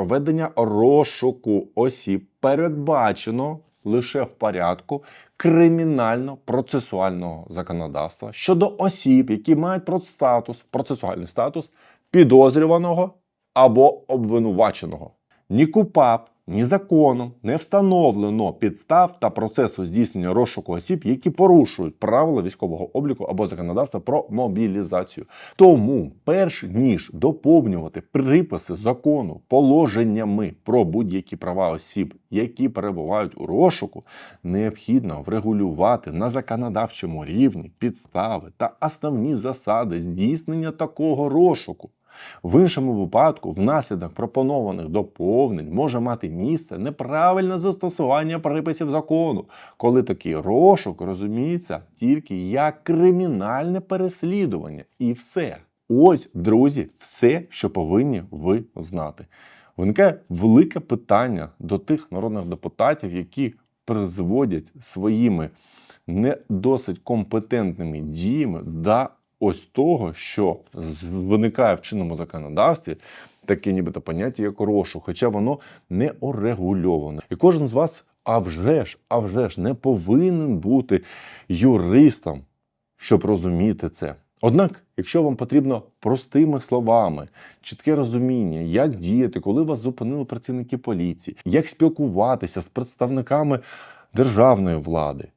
проведення розшуку осіб передбачено лише в порядку кримінально-процесуального законодавства щодо осіб, які мають статус, процесуальний статус підозрюваного або обвинуваченого. Ні КУПАП, ні законом не встановлено підстав та процесу здійснення розшуку осіб, які порушують правила військового обліку або законодавства про мобілізацію. Тому, перш ніж доповнювати приписи закону положеннями про будь-які права осіб, які перебувають у розшуку, необхідно врегулювати на законодавчому рівні підстави та основні засади здійснення такого розшуку. В іншому випадку, внаслідок пропонованих доповнень може мати місце неправильне застосування приписів закону, коли такий розшук розуміється тільки як кримінальне переслідування. І все. Ось, друзі, все, що повинні ви знати. Виникає велике питання до тих народних депутатів, які призводять своїми не досить компетентними діями до ось того, що виникає в чинному законодавстві таке нібито поняття, як розшук, хоча воно не урегульоване. І кожен з вас, а вже ж, а вже ж, не повинен бути юристом, щоб розуміти це. Однак, якщо вам потрібно простими словами, чітке розуміння, як діяти, коли вас зупинили працівники поліції, як спілкуватися з представниками державної влади,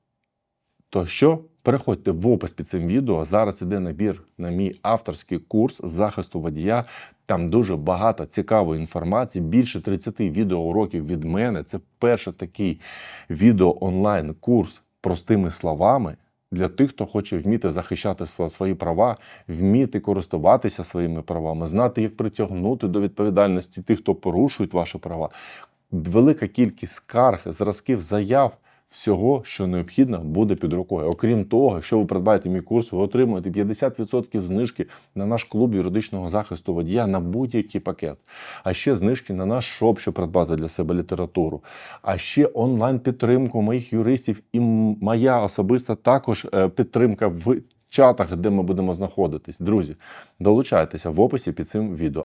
то що? Переходьте в опис під цим відео. Зараз іде набір на мій авторський курс захисту водія. Там дуже багато цікавої інформації, більше 30 відеоуроків від мене. Це перший такий відео онлайн курс простими словами для тих, хто хоче вміти захищати свої права, вміти користуватися своїми правами, знати, як притягнути до відповідальності тих, хто порушують ваші права. Велика кількість скарг, зразків, заяв всього, що необхідно, буде під рукою. Окрім того, якщо ви придбаєте мій курс, ви отримуєте 50% знижки на наш клуб юридичного захисту водія на будь-який пакет. А ще знижки на наш шоп, щоб придбати для себе літературу. А ще онлайн підтримку моїх юристів і моя особиста також е, підтримка в чатах, де ми будемо знаходитись. Друзі, долучайтеся в описі під цим відео.